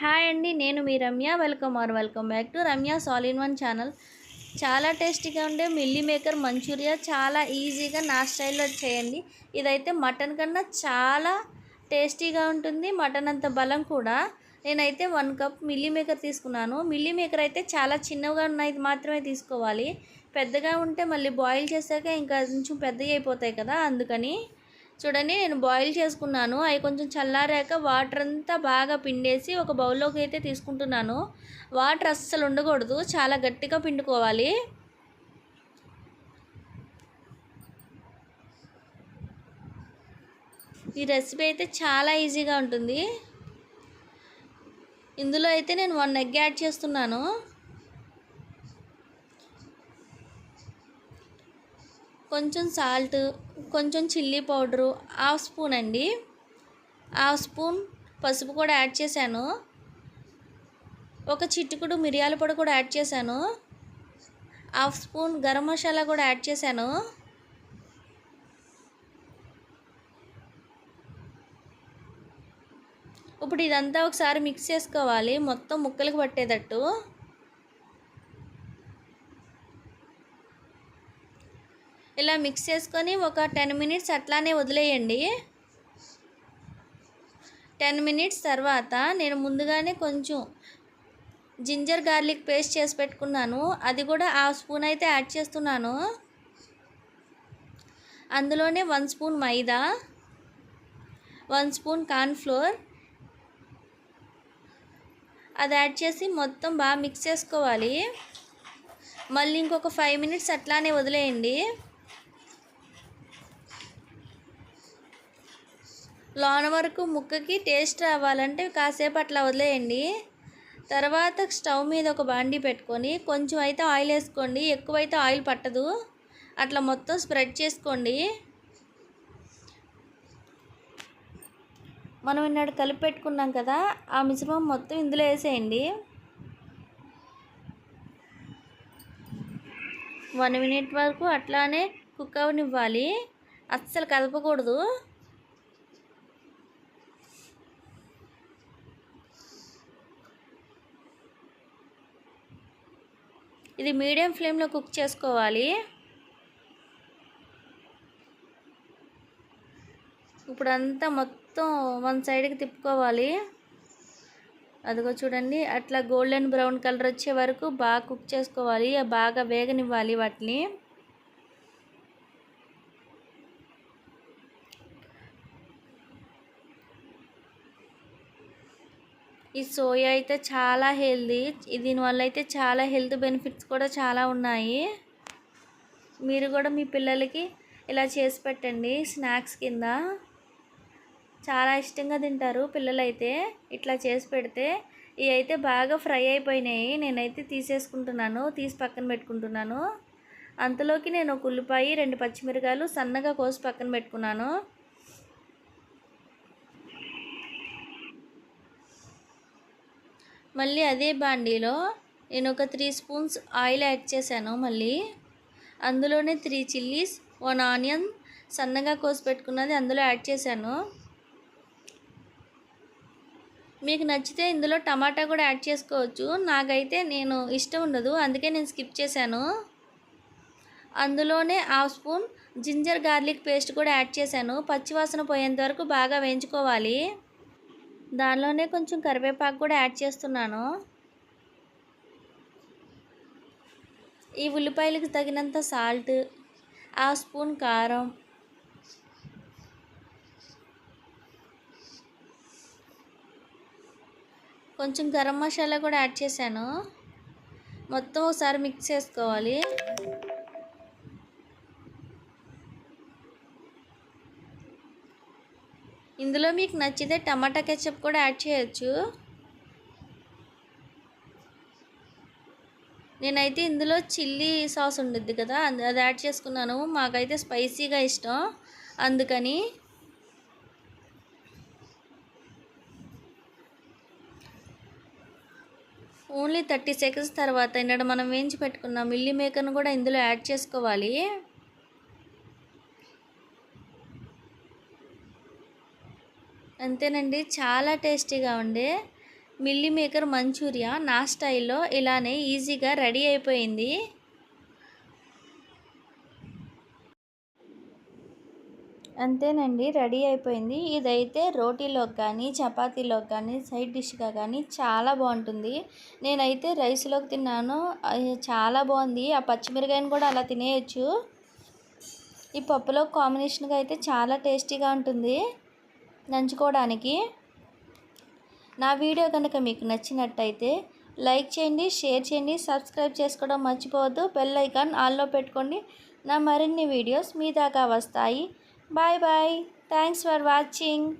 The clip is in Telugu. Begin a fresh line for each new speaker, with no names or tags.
హాయ్ అండి నేను మీ Ramya. Welcome are welcome back to Ramya సాల్ ఇన్ వన్ ఛానల్ చాలా టేస్టీగా ఉండే మిల్లీ మేకర్ మంచూరియా. చాలా ఈజీగా నా స్టైల్లో చేయండి. ఇదైతే మటన్ కన్నా చాలా టేస్టీగా ఉంటుంది మటన్ అంత బలం కూడా. నేనైతే వన్ కప్ మిల్లీ మేకర్ తీసుకున్నాను. మిల్లీ మేకర్ అయితే చాలా చిన్నగా ఉన్నాయి మాత్రమే తీసుకోవాలి. పెద్దగా ఉంటే మళ్ళీ బాయిల్ చేశాక ఇంకా కొంచెం పెద్దగా అయిపోతాయి కదా అందుకని చూడండి నేను బాయిల్ చేసుకున్నాను. అవి కొంచెం చల్లారాక వాటర్ అంతా బాగా పిండేసి ఒక బౌల్లోకి అయితే తీసుకుంటున్నాను. వాటర్ అస్సలు ఉండకూడదు చాలా గట్టిగా పిండుకోవాలి. ఈ రెసిపీ అయితే చాలా ఈజీగా ఉంటుంది. ఇందులో అయితే నేను వన్ ఎగ్ యాడ్ చేస్తున్నాను. కొంచెం సాల్ట్ కొంచెం చిల్లీ పౌడరు హాఫ్ స్పూన్ అండి. హాఫ్ స్పూన్ పసుపు కూడా యాడ్ చేశాను. ఒక చిటికుడు మిరియాల పొడి కూడా యాడ్ చేశాను. హాఫ్ స్పూన్ గరం మసాలా కూడా యాడ్ చేశాను. ఇప్పుడు ఇదంతా ఒకసారి మిక్స్ చేసుకోవాలి. మొత్తం ముక్కలకు పట్టేటట్టు. ఇలా మిక్స్ చేసుకొని ఒక టెన్ మినిట్స్ అట్లానే వదిలేయండి. టెన్ మినిట్స్ తర్వాత నేను ముందుగానే కొంచెం జింజర్ గార్లిక్ పేస్ట్ చేసి పెట్టుకున్నాను. అది కూడా హాఫ్ స్పూన్ అయితే యాడ్ చేస్తున్నాను. అందులోనే one spoon maida one spoon cornflour అది యాడ్ చేసి మొత్తం బాగా మిక్స్ చేసుకోవాలి. మళ్ళీ ఇంకొక ఫైవ్ మినిట్స్ అట్లానే వదిలేయండి. లోన వరకు ముక్కకి టేస్ట్ రావాలంటే కాసేపు అట్లా వదిలేయండి. తర్వాత స్టవ్ మీద ఒక బాండీ పెట్టుకొని కొంచెం అయితే ఆయిల్ వేసుకోండి. ఎక్కువైతే ఆయిల్ పట్టదు. అట్లా మొత్తం స్ప్రెడ్ చేసుకోండి. మనం ఇన్నాడు కలిపి పెట్టుకున్నాం కదా ఆ మిశ్రమం మొత్తం ఇందులో వేసేయండి. వన్ మినిట్ వరకు అట్లానే కుక్ అవనివ్వాలి. అస్సలు కదపకూడదు. ఇది మీడియం ఫ్లేమ్లో కుక్ చేసుకోవాలి. ఇప్పుడు అంతా మొత్తం వన్ సైడ్కి తిప్పుకోవాలి. అదిగో చూడండి అట్లా గోల్డెన్ బ్రౌన్ కలర్ వచ్చే వరకు బాగా కుక్ చేసుకోవాలి. బాగా వేగనివ్వాలి వాటిని. ఈ సోయా అయితే చాలా హెల్దీ. దీనివల్ల అయితే చాలా హెల్త్ బెనిఫిట్స్ కూడా చాలా ఉన్నాయి. మీరు కూడా మీ పిల్లలకి ఇలా చేసి పెట్టండి స్నాక్స్ కింద. చాలా ఇష్టంగా తింటారు పిల్లలైతే. ఇట్లా చేసి పెడితే ఇవి అయితే బాగా ఫ్రై అయిపోయినాయి. నేనైతే తీసేసుకుంటున్నాను తీసి పక్కన పెట్టుకుంటున్నాను. అంతలోకి నేను ఒక ఉల్లిపాయ రెండు పచ్చిమిరకాయలు సన్నగా కోసి పక్కన పెట్టుకున్నాను. మళ్ళీ అదే బాండీలో నేను ఒక త్రీ స్పూన్స్ ఆయిల్ యాడ్ చేశాను మళ్ళీ. అందులోనే త్రీ చిల్లీస్ వన్ ఆనియన్ సన్నగా కోసి పెట్టుకున్నది అందులో యాడ్ చేశాను. మీకు నచ్చితే ఇందులో టమాటా కూడా యాడ్ చేసుకోవచ్చు. నాకైతే నేను ఇష్టం ఉండదు అందుకే నేను స్కిప్ చేశాను. అందులోనే half spoon ginger garlic paste కూడా యాడ్ చేశాను. పచ్చివాసన పోయేంత వరకు బాగా వేయించుకోవాలి. దానిలోనే కొంచెం కరివేపాకు కూడా యాడ్ చేస్తున్నాను. ఈ ఉల్లిపాయలకు తగినంత సాల్ట్ ఆ స్పూన్ కారం కొంచెం గరం మసాలా కూడా యాడ్ చేశాను. మొత్తం ఒకసారి మిక్స్ చేసుకోవాలి. ఇందులో మీకు నచ్చితే టమాటా కెచప్ కూడా యాడ్ చేయొచ్చు. నేనైతే ఇందులో చిల్లీ సాస్ ఉండిద్ది కదా అది యాడ్ చేసుకున్నాను. మాకైతే స్పైసీగా ఇష్టం. అందుకని ఓన్లీ థర్టీ సెకండ్స్ తర్వాత ఇక్కడ మనం వేయించి పెట్టుకున్న మిల్లీ మేకర్ను కూడా ఇందులో యాడ్ చేసుకోవాలి. అంతేనండి. చాలా టేస్టీగా ఉండే మిల్లీ మేకర్ మంచూరియా నా స్టైల్లో ఇలానే ఈజీగా రెడీ అయిపోయింది. అంతేనండి రెడీ అయిపోయింది. ఇదైతే రోటీలోకి కానీ చపాతీలోకి కానీ సైడ్ డిష్గా కానీ చాలా బాగుంటుంది. నేనైతే రైస్లోకి తిన్నాను. చాలా బాగుంది. ఆ పచ్చిమిరకాయని కూడా అలా తినేయచ్చు. ఈ పప్పులో కాంబినేషన్గా అయితే చాలా టేస్టీగా ఉంటుంది. నంచుకోవడానికి. నా వీడియో కనుక మీకు నచ్చినట్టయితే లైక్ చేయండి షేర్ చేయండి సబ్స్క్రైబ్ చేసుకోవడం మర్చిపోవద్దు. బెల్ ఐకాన్ ఆల్లో పెట్టుకోండి. నా మరిన్ని వీడియోస్ మీ దాకా వస్తాయి. Bye bye. Thanks for watching.